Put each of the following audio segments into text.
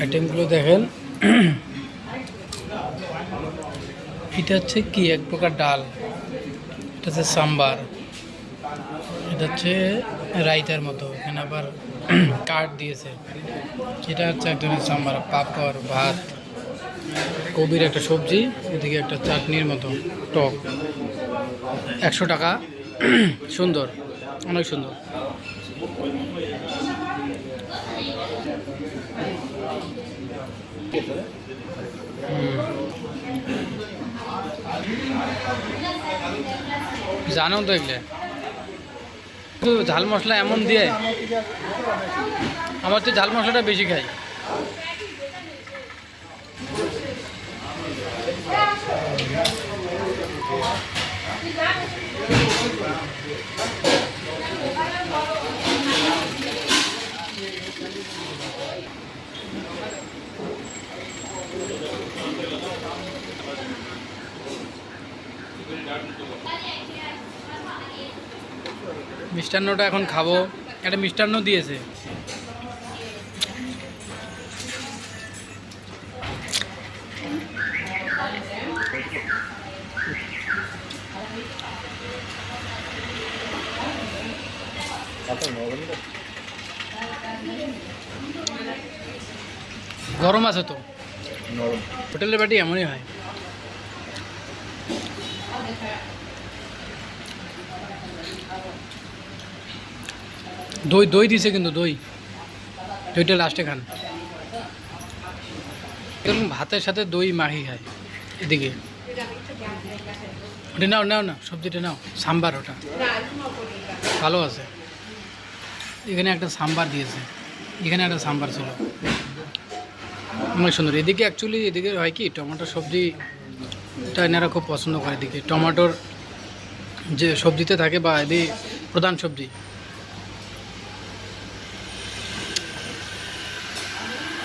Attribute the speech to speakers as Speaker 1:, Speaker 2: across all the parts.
Speaker 1: আইটেমগুলো দেখেন। এটা হচ্ছে কি? এক প্রকার ডাল। এটা হচ্ছে সাম্বার। এটা হচ্ছে রাইতার মতো। এখানে আবার কাঠ দিয়েছে। এটা হচ্ছে এক ধরনের সাম্বার। পাপড়, ভাত, কবির একটা সবজি, এদিকে একটা চাটনির মতো টক। একশো টাকা। সুন্দর। অনেক সুন্দর। জানো তো এগুলো। তো ঝাল মশলা এমন দিয়ে আমার তো ঝাল মশলাটা বেশি খাই। মিষ্টান্নটা এখন খাব। একটা মিষ্টান্ন দিয়েছে। গরম আছে তো? হোটেলের বাটি এমনই হয়। দই দই দিছে কিন্তু দই। দইটা লাস্টে খান। এরকম ভাতের সাথে দই মাখি খায় এদিকে। ওটা নাও নাও না সবজিটা নাও। সাম্বার ওটা। ভালো আছে। এখানে একটা সাম্বার দিয়েছে। এখানে একটা সাম্বার ছিল। অনেক সুন্দর। এদিকে অ্যাকচুয়ালি এদিকে হয় কি, টমেটো, সবজি এটা এনারা খুব পছন্দ করে এদিকে টমেটোর যে সবজিতে থাকে বা এদি প্রধান সবজি।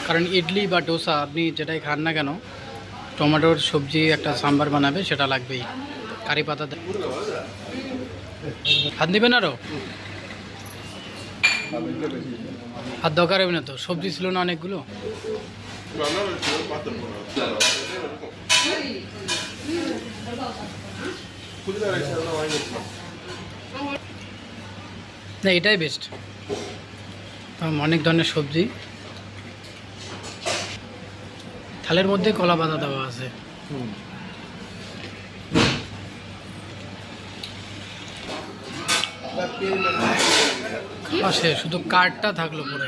Speaker 1: কারণ ইডলি বা ডোসা আপনি যেটাই খান না কেন, টমেটোর সবজি একটা সাম্বার বানাবে, সেটা লাগবেই। কারি পাতা হাত নেবেন আরও হাত দরকার হবে না তো? সবজি ছিল না অনেকগুলো? না, এটাই বেস্ট অনেক ধরনের সবজি। থালের মধ্যে কলা পাতা দেওয়া আছে। শুধু কার্ডটা থাকল পরে।